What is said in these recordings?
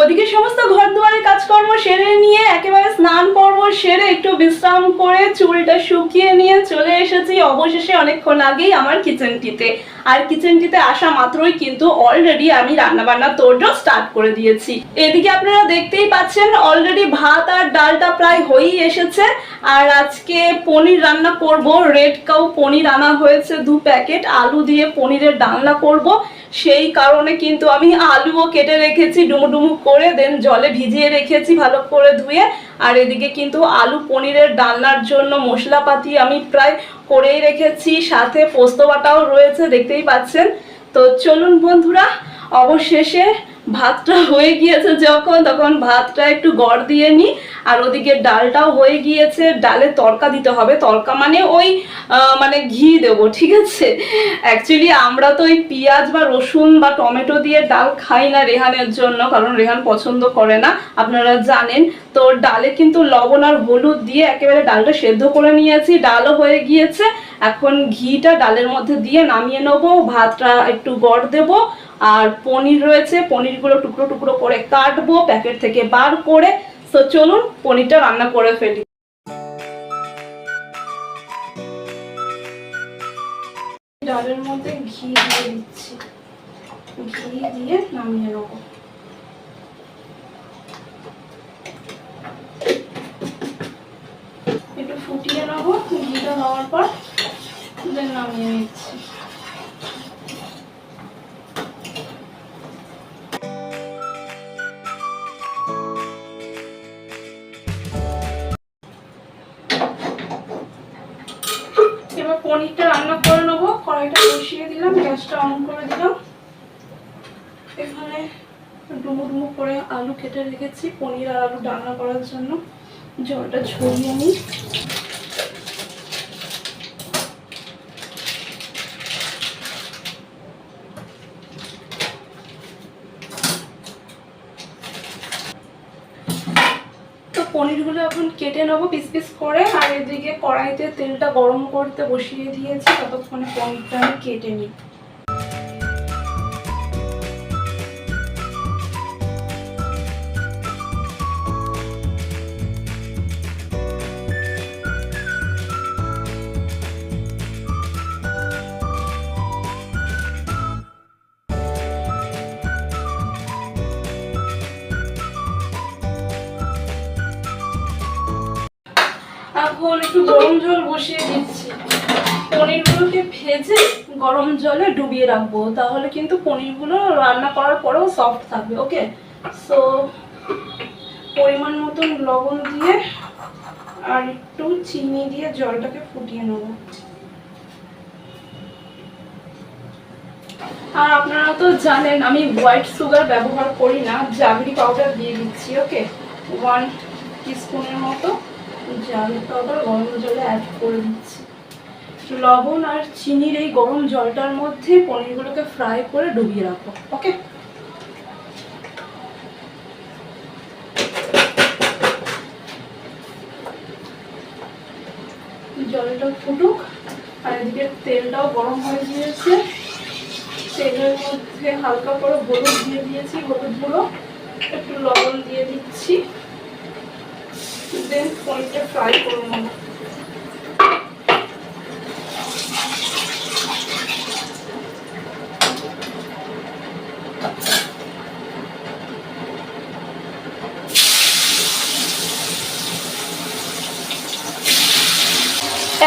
ওদিকে সমস্ত ঘর দুয়ারে কাজকর্ম সেরে নিয়ে, একেবারে স্নান পর্ব সেরে একটু বিশ্রাম করে চুলটা শুকিয়ে নিয়ে চলে এসেছি। অবশেষে অনেকক্ষণ আগেই আমার কিচেনটিতে। আর কিচেনটিতে আসা মাত্রই কিন্তু অলরেডি আমি রান্নাবান্না তোড়জোড় স্টার্ট করে দিয়েছি। এদিকে আপনারা দেখতেই পাচ্ছেন অলরেডি ভাত আর ডালটা প্রায় হয়েই এসেছে। আর আজকে পনির রান্না করব। রেড কাউ পনির আনা হয়েছে দু প্যাকেট। আলু দিয়ে পনিরের ডালনা করব। সেই কারণে কিন্তু আমি আলুও কেটে রেখেছি, ডুমুডুমু ডুমু করে দেন জলে ভিজিয়ে রেখেছি ভালো করে ধুয়ে। আর এদিকে কিন্তু আলু পনিরের ডালনার জন্য মশলাপাতি আমি প্রায় করেই রেখেছি, সাথে পোস্ত বাটাও রয়েছে, দেখতেই পাচ্ছেন। তো চলুন বন্ধুরা, অবশেষে ভাতটা হয়ে গিয়েছে যখন, তখন ভাতটা একটু গড় দিয়ে নিই আর ওদিকে ডালটাও হয়ে গিয়েছে। ডালে তরকা দিতে হবে। তরকা মানে ওই মানে ঘি দেবো, ঠিক আছে? অ্যাকচুয়ালি আমরা তো ওই পেঁয়াজ বা রসুন বা টমেটো দিয়ে ডাল খাই না রেহানের জন্য, কারণ রেহান পছন্দ করে না, আপনারা জানেন। তো ডালে কিন্তু লবণ আর হলুদ দিয়ে একেবারে ডালটা সেদ্ধ করে নিয়েছি। ডালও হয়ে গিয়েছে। এখন ঘিটা ডালের মধ্যে দিয়ে নামিয়ে নেব। ভাতটা একটু গড় দেবো। আর পনির রয়েছে, পনিরগুলো টুকরো টুকরো করে কাটবো, প্যাকেট থেকে বার করে। তো চলুন পনিরটা রান্না করে ফেলি। ডালের মধ্যে ঘি দিয়ে দিচ্ছি। ঘি দিয়ে নামিয়ে নেব। একটু ফুটিয়ে নেব। ঘিটা হওয়ার পর নামিয়ে নিচ্ছি। আলু কেটে রেখেছি, পনির আর আলু রান্না করার জন্য। জলটা ছড়িয়ে নিই। পনিরগুলো এখন কেটে নেব পিস পিস করে, আর এদিকে কড়াইতে তেলটা গরম করতে বসিয়ে দিয়েছি, ততক্ষণে পনিরটা আমি কেটে নিই। একটু গরম জল বসিয়ে দিচ্ছি। পনিরগুলোকে ভেজে গরম জলে ডুবিয়ে রাখব, তাহলে কিন্তু পনিরগুলো রান্না করার পরেও সফট থাকবে ওকে সো পরিমাণ মতন লবণ দিয়ে আর একটু চিনি দিয়ে জলটাকে ফুটিয়ে নেব। আর আপনারা তো জানেন, আমি হোয়াইট সুগার ব্যবহার করি না জাগরি পাউডার দিয়ে দিচ্ছি ওকে ওয়ান টিস্পুনের মতো। জাল পাউডার গরম জলে অ্যাড করে দিচ্ছি। লবণ আর চিনির এই গরম জলটার মধ্যে পনিরগুলোকে ফ্রাই করে ডুবিয়ে রাখো ওকে জলটা ফুটুক আর এদিকে তেলটাও গরম হয়ে গিয়েছে। তেলের মধ্যে হালকা করে হলুদ দিয়ে দিয়েছি, হলুদ গুঁড়ো। একটু লবণ দিয়ে দিচ্ছি। দেন ফ্রাই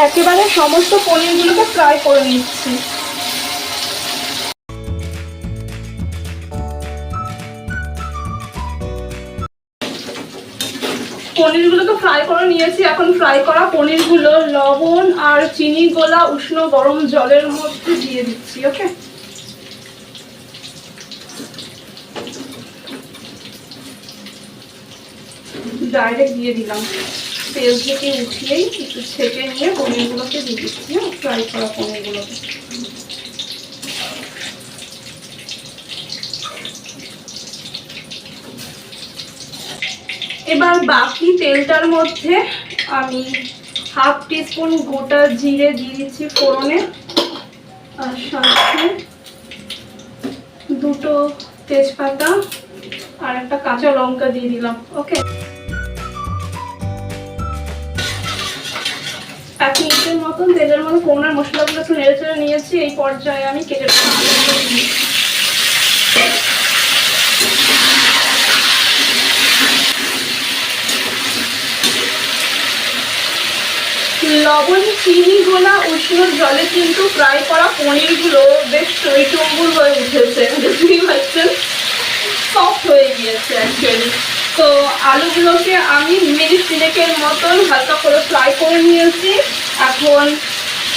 একেবারে সমস্ত পনিরগুলোকে ফ্রাই করে নিচ্ছি। নিয়েছি। এখন ফ্রাই করা পনিরগুলো লবণ আর চিনি, গোলা, উষ্ণ গরম জলের মধ্যে দিয়ে দিচ্ছি ওকে ডাইরেক্ট দিয়ে দিলাম। তেল থেকে উঠিয়েই একটু ছেঁকে নিয়ে পনিরগুলোকে দিয়ে দিচ্ছি ফ্রাই করা পনিরগুলোকে। এবার বাকি তেলটার মধ্যে আমি হাফ টিস্পুন গোটা জিরে দিয়ে দিচ্ছি ফোড়নে। আর সাথে দুটো তেজপাতা আর একটা কাঁচা লঙ্কা দিয়ে দিলাম, ওকে? এক মিনিটের মতন তেলের মধ্যে কোমনার মশলাগুলো একটু নেড়ে চেড়ে নিয়েছি, এই পর্যায়ে আমি কেটে লবণ, চিনি গোলা উষ্ণ জলে কিন্তু ফ্রাই করা পনিরগুলো বেশ টইটম্বুর হয়ে উঠেছে। সফট হয়ে গিয়েছে অ্যাকচুয়ালি তো আলুগুলোকে আমি মিনিট তিনেকের মতন হালকা করে ফ্রাই করে নিয়েছি। এখন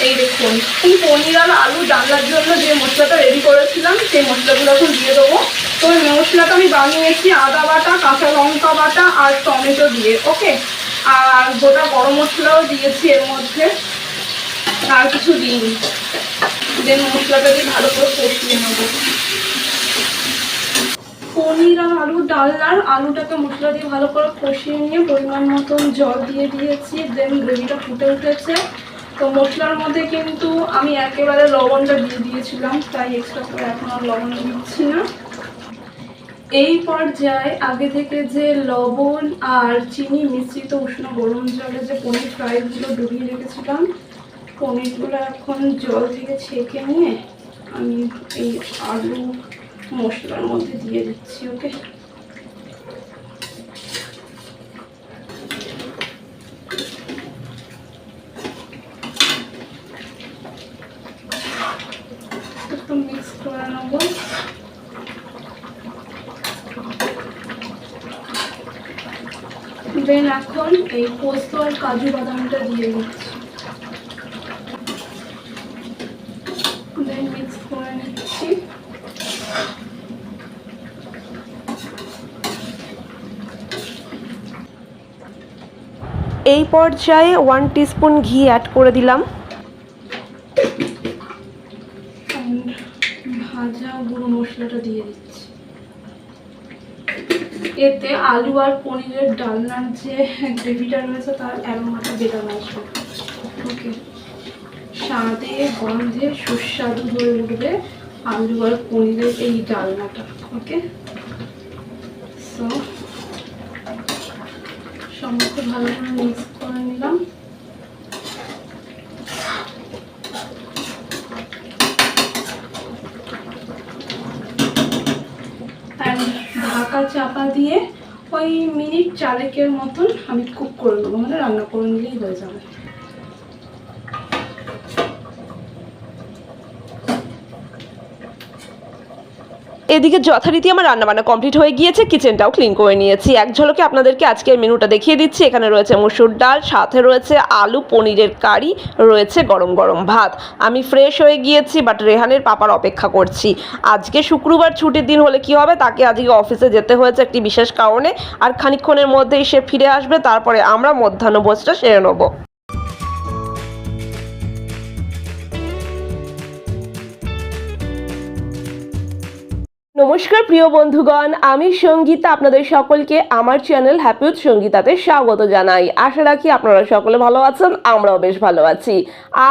এই দেখুন, এই পনির আর আলু ডালনার জন্য যে মশলাটা রেডি করেছিলাম, সেই মশলাগুলো এখন দিয়ে দেবো। তো মশলাটা আমি বানিয়েছি আদা বাটা, কাঁচা লঙ্কা বাটা আর টমেটো দিয়ে ওকে আর গোটা গরম মশলাও দিয়েছি এর মধ্যে। আর কিছু দেন মশলাটা দিয়ে ভালো করে কষিয়ে নেব। পনির আর আলু ডালনার আলুটাকে মশলা দিয়ে ভালো করে কষিয়ে নিয়ে পরিমাণ মতন জল দিয়ে দিয়েছি। দেন গ্রেভিটা ফুটে উঠেছে। তো মশলার মধ্যে কিন্তু আমি একেবারে লবণটা দিয়ে দিয়েছিলাম, তাই এক্সট্রা করে এখন আর লবণ দিচ্ছি না। এই পর্যায়ে আগে থেকে যে লবণ আর চিনি মিশ্রিত উষ্ণ গরম জলে যে পনির ফ্রাইগুলো ডুবিয়ে রেখেছিলাম, পনিরগুলো এখন জল থেকে ছেঁকে নিয়ে আমি এই আলু মশলার মধ্যে দিয়ে দিচ্ছি, ওকে একটু মিক্স করে নেব দেন এখন এই পোস্ত আর কাজু বাদামটা দিয়ে দিচ্ছি। মিক্স করে নিচ্ছি। এই পর্যায়ে ওয়ান টিস্পুন ঘি অ্যাড করে দিলাম। ভাজা গুঁড়ো মশলাটা দিয়ে দিচ্ছি। এতে আলু আর পনিরের ডালনার যে গ্রেভিটা রয়েছে, তার অ্যারোমাটা বেটার আসবে ওকে। স্বাদে, গন্ধে সুস্বাদু হয়ে উঠবে আলু আর পনিরের এই ডালনাটা। ওকে? সো সমস্ত ভালো করে মিক্স করে নিলাম আর ঢাকা দিয়ে ওই মিনিট চারেকের মতন আমি কুক করে নেব মানে রান্না করে নিলেই হয়ে যাবে। এদিকে যথারীতি আমার রান্নাবান্না কমপ্লিট হয়ে গিয়েছে কিচেনটাও ক্লিন করে নিয়েছি। এক ঝলকে আপনাদেরকে আজকের মেনুটা দেখিয়ে দিচ্ছি। এখানে রয়েছে মসুর ডাল, সাথে রয়েছে আলু, পনিরের কারি, রয়েছে গরম গরম ভাত। আমি ফ্রেশ হয়ে গিয়েছি বাট রেহানের পাপার অপেক্ষা করছি। আজকে শুক্রবার ছুটির দিন হলে কি হবে, তাকে আজকে অফিসে যেতে হয়েছে একটি বিশেষ কারণে। আর খানিকক্ষণের মধ্যেই সে ফিরে আসবে, তারপরে আমরা মধ্যাহ্নভোজটা সেরে নেব। নমস্কার, প্রিয় বন্ধুগণ। আমি সঙ্গীতা, আপনাদের সকলকে আমার চ্যানেল হ্যাপিউথ সঙ্গীতাতে স্বাগত জানাই। আশা রাখি আপনারা সকলে ভালো আছেন, আমরাও বেশ ভালো আছি।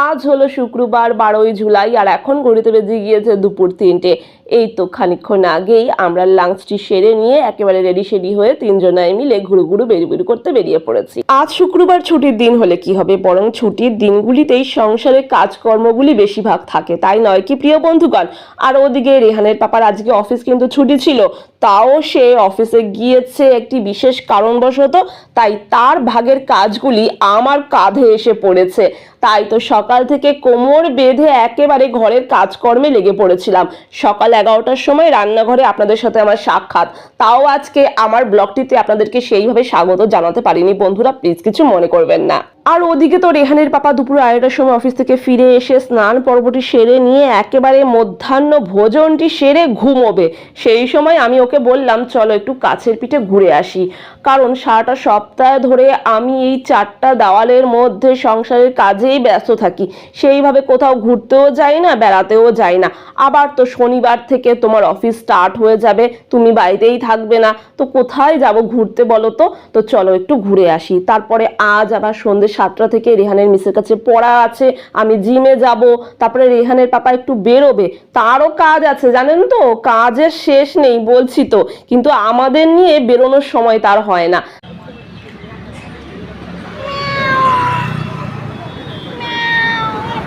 আজ হলো শুক্রবার, বারোই জুলাই, আর এখন ঘড়িতে বেজে গিয়েছে দুপুর তিনটে। এই তো খানিকক্ষণ আগেই আমরা লাঞ্চটি সেরে নিয়ে একেবারে রেডি সেডি হয়ে তিনজনায় মিলে ঘুরু ঘুরু বেরি করতে বেরিয়ে পড়েছি। আজ শুক্রবার ছুটির দিন হলে কি হবে? বরং ছুটির দিনগুলিতেই সংসারের কাজকর্মগুলি বেশিরভাগ থাকে। তাই নয় কি, প্রিয় বন্ধুগণ? আর ওদিকে রেহানের পাপার আজকে অফিস কিন্তু ছুটি ছিল। তাও সে অফিসে গিয়েছে একটি বিশেষ কারণবশত, তাই তার ভাগের কাজগুলি আমার কাঁধে এসে পড়েছে। তাই তো সকাল থেকে কোমর বেঁধে একেবারে ঘরের কাজকর্মে লেগে পড়েছিলাম। সকাল এগারোটার সময় রান্নাঘরে আপনাদের সাথে আমার সাক্ষাৎ। তাও আজকে আমার ব্লগটিতে আপনাদেরকে সেইভাবে স্বাগত জানাতে পারিনি। বন্ধুরা প্লিজ কিছু মনে করবেন না। আর ওদিকে তো রেহানের পাপা দুপুর আড়াইটার সময় অফিস থেকে ফিরে এসে স্নান পর্বটি সেরে নিয়ে একেবারে মধ্যাহ্ন ভোজনটি সেরে ঘুমোবে। সেই সময় আমি ওকে বললাম, চলো একটু কাছের পিঠে ঘুরে আসি। কারণ সারাটা সপ্তাহ ধরে আমি এই চারটা দেওয়ালের মধ্যে সংসারের কাজেই ব্যস্ত থাকি। সেইভাবে কোথাও ঘুরতেও যাই না, বেড়াতেও যাই না। আবার তো শনিবার থেকে তোমার অফিস স্টার্ট হয়ে যাবে, তুমি বাড়িতেই থাকবে না। তো কোথায় যাব ঘুরতে বলো তো? তো চলো একটু ঘুরে আসি। তারপরে আজ আবার সন্ধ্যে সাতটা থেকে রেহানের মিসের কাছে পড়া আছে, আমি জিমে যাব। তারপরে রেহানের পাপা একটু বেরোবে, তারও কাজ আছে, জানেন তো? কাজের শেষ নেই, বলছি তো। কিন্তু আমাদের নিয়ে বেরোনোর সময় তার হয় না।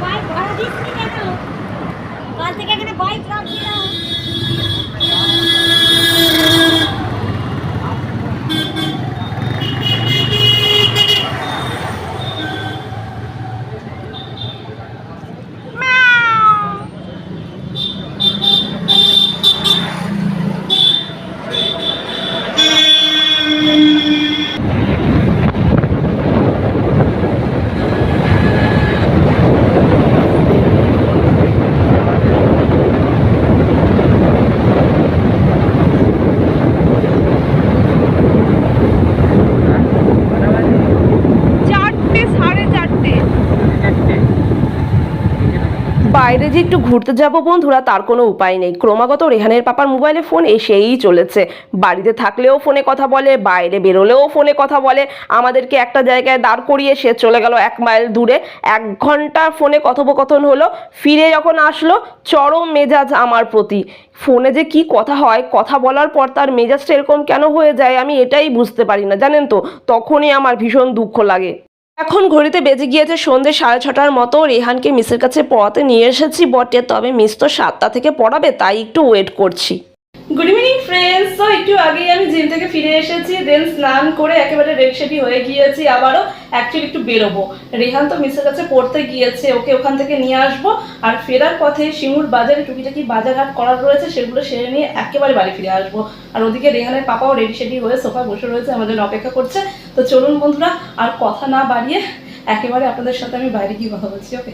বাইক ভাড়া দিচ্ছি কেন কাল থেকে এখানে বাইক রাখছি না চারটে সাড়ে চারটে বাইরে যে একটু ঘুরতে যাব বন্ধুরা, তার কোনো উপায় নেই। ক্রমাগত রেহানের পাপার মোবাইলে ফোন এসেই চলেছে। বাড়িতে থাকলেও ফোনে কথা বলে, বাইরে বেরোলেও ফোনে কথা বলে। আমাদেরকে একটা জায়গায় দাঁড় করিয়ে সে চলে গেল এক মাইল দূরে। এক ঘণ্টা ফোনে কথোপকথন হলো, ফিরে যখন আসলো, চরম মেজাজ আমার প্রতি। ফোনে যে কি কথা হয়, কথা বলার পর তার মেজাজটা এরকম কেন হয়ে যায়, আমি এটাই বুঝতে পারি না, জানেন তো? তখনই আমার ভীষণ দুঃখ লাগে। এখন ঘড়িতে বেজে গিয়েছে সন্ধ্যে সাড়ে ছটার মতো। রেহানকে মিসের কাছে পড়াতে নিয়ে এসেছি বটে, তবে মিস তো সাতটা থেকে পড়াবে, তাই একটু ওয়েট করছি। গুড ইভিনিং ফ্রেন্ডস তো একটু আগেই আমি জিম থেকে ফিরে এসেছি দেন স্নান করে একেবারে রেডি হয়ে গিয়েছি, আবারও অ্যাকচুয়ালি একটু বেরোবো। রেহান তো মিসের কাছে পড়তে গিয়েছে, ওকে ওখান থেকে নিয়ে আসব। আর ফেরার পথে শিমুর বাজারে টুকিটাকি বাজার হাট করার রয়েছে, সেগুলো সেরে নিয়ে একেবারে বাড়ি ফিরে আসব। আর ওদিকে রেহানের পাপাও রেডি সেডি হয়ে সোফা বসে রয়েছে, আমাদের অপেক্ষা করছে। তো চলুন বন্ধুরা, আর কথা না বাড়িয়ে একেবারে আপনাদের সাথে আমি বাইরে গিয়ে কথা বলছি ওকে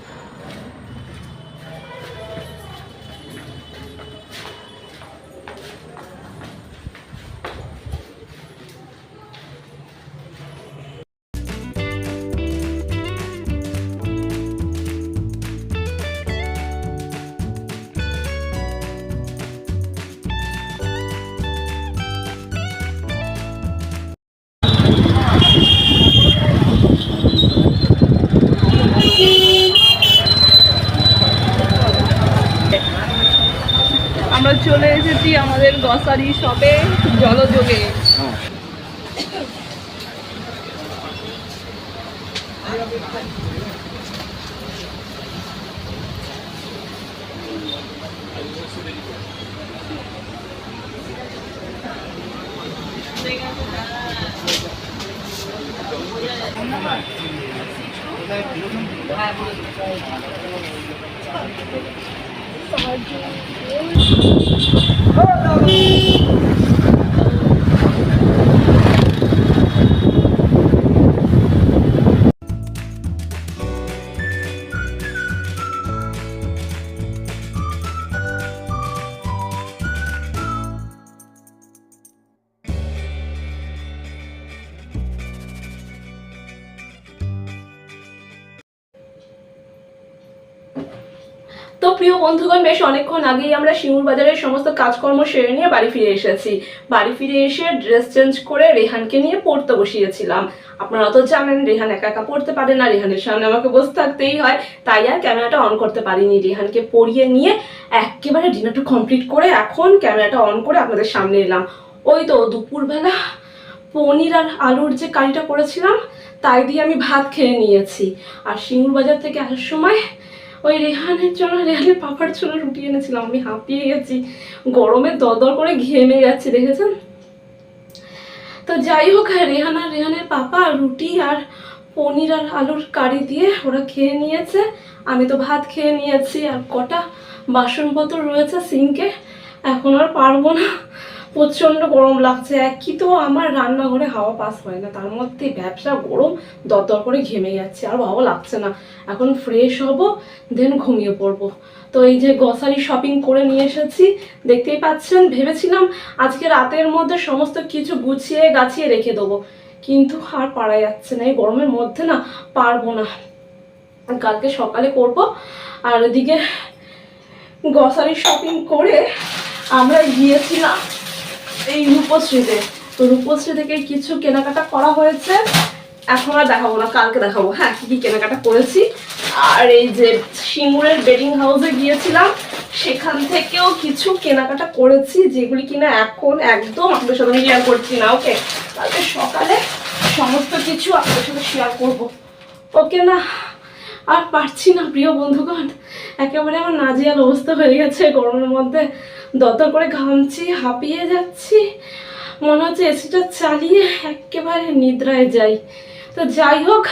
চলে এসেছি আমাদের গ্রসারি শপে জলযোগে। তো প্রিয় বন্ধুগণ, বেশ অনেকক্ষণ আগেই আমরা শিমুর বাজারের সমস্ত কাজকর্ম সেরে নিয়ে বাড়ি ফিরে এসেছি। বাড়ি ফিরে এসে ড্রেস চেঞ্জ করে রেহানকে নিয়ে পড়তে বসিয়েছিলাম। আপনারা তো জানেন, রেহান একা একা পড়তে পারে না, রেহানের সামনে আমাকে বসে থাকতেই হয়। তাই আর ক্যামেরাটা অন করতে পারিনি। রেহানকে পড়িয়ে নিয়ে একেবারে ডিনারটা কমপ্লিট করে এখন ক্যামেরাটা অন করে আপনাদের সামনে এলাম। ওই তো দুপুরবেলা পনির আর আলুর যে কারিটা করেছিলাম, তাই দিয়ে আমি ভাত খেয়ে নিয়েছি। আর শিমুর বাজার থেকে আসার সময় ওই রেহানের জন্য রেহানের পাপার জন্য রুটি এনেছিলাম আমি হাঁপিয়ে গেছি। গরমে দরদর করে ঘেমে যাচ্ছে দেখেছেন? তো যাই হোক হ্যাঁ, রেহান আর রেহানের পাপা রুটি আর পনির আর আলুর কারি দিয়ে ওরা খেয়ে নিয়েছে। আমি তো ভাত খেয়ে নিয়েছি আর কটা বাসনপত্র রয়েছে সিঙ্কে। এখন আর পারব না। প্রচণ্ড গরম লাগছে। একই তো আমার রান্নাঘরে হাওয়া পাস হয় না। তার মধ্যে ব্যবসা গরম, দরদর করে ঘেমে যাচ্ছে। আর ভালো লাগছে না। এখন ফ্রেশ হব দেন ঘুমিয়ে পড়ব। তো এই যে গ্রসারি শপিং করে নিয়ে এসেছি, দেখতেই পাচ্ছেন, ভেবেছিলাম আজকে রাতের মধ্যে সমস্ত কিছু গুছিয়ে গাছিয়ে রেখে দেবো। কিন্তু আর পারা যাচ্ছে না। এই গরমের মধ্যে না পারব না। কালকে সকালে করব। আর ওদিকে গ্রসারি শপিং করে আমরা গিয়েছিলাম এই রূপশ্রীতে। তো রূপশ্রী থেকে কিছু কেনাকাটা করা হয়েছে। এখন আর দেখাবো না, কালকে দেখাবো। হ্যাঁ কি কি কেনাকাটা করেছি। আর এই যে সিঙ্গুরের বেডিং হাউসে গিয়েছিলাম, সেখান থেকেও কিছু কেনাকাটা করেছি, যেগুলি কিনা এখন একদম আপনাদের সাথে শেয়ার করছি না ওকে কালকে সকালে সমস্ত কিছু আপনাদের সাথে শেয়ার করব। ওকে না, আর পারছি না, প্রিয় বন্ধুগণ। একেবারে আমার নাজিয়াল অবস্থা হয়ে গেছে গরমের মধ্যে। দরদর করে ঘামছি, হাঁপিয়ে যাচ্ছি। মনে হচ্ছে এসিটা চালিয়ে একেবারে নিদ্রায় যাই। তো যাই হোক,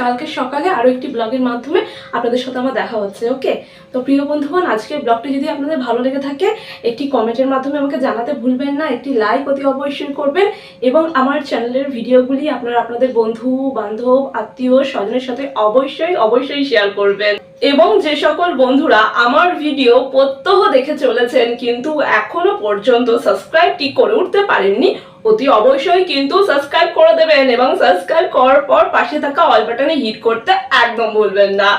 কালকে সকালে আরও একটি ব্লগের মাধ্যমে আপনাদের সাথে আমার দেখা হচ্ছে, ওকে? তো প্রিয় বন্ধুগণ, আজকের ব্লগটি যদি আপনাদের ভালো লেগে থাকে, একটি কমেন্টের মাধ্যমে আমাকে জানাতে ভুলবেন না, একটি লাইক অতি অবশ্যই করবেন এবং আমার চ্যানেলের ভিডিওগুলি আপনারা আপনাদের বন্ধু, বান্ধব, আত্মীয়, স্বজনের সাথে অবশ্যই অবশ্যই শেয়ার করবেন। এবং যে সকল বন্ধুরা আমার ভিডিও প্রত্যহ দেখে চলেছেন, কিন্তু এখনও পর্যন্ত সাবস্ক্রাইবটি করে উঠতে পারেননি, অতি অবশ্যই কিন্তু সাবস্ক্রাইব করে দেবেন এবং সাবস্ক্রাইব করার পর পাশে থাকা অল বাটনে হিট করতে একদম ভুলবেন না।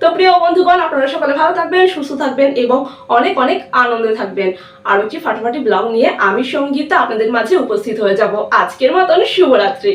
তো প্রিয় বন্ধুগণ, আপনারা সকালে ভালো থাকবেন, সুস্থ থাকবেন এবং অনেক অনেক আনন্দে থাকবেন। আরও একটি ফাটাফাটি ব্লগ নিয়ে আমি সঙ্গীতা আপনাদের মাঝে উপস্থিত হয়ে যাব। আজকের মতন শুভরাত্রি।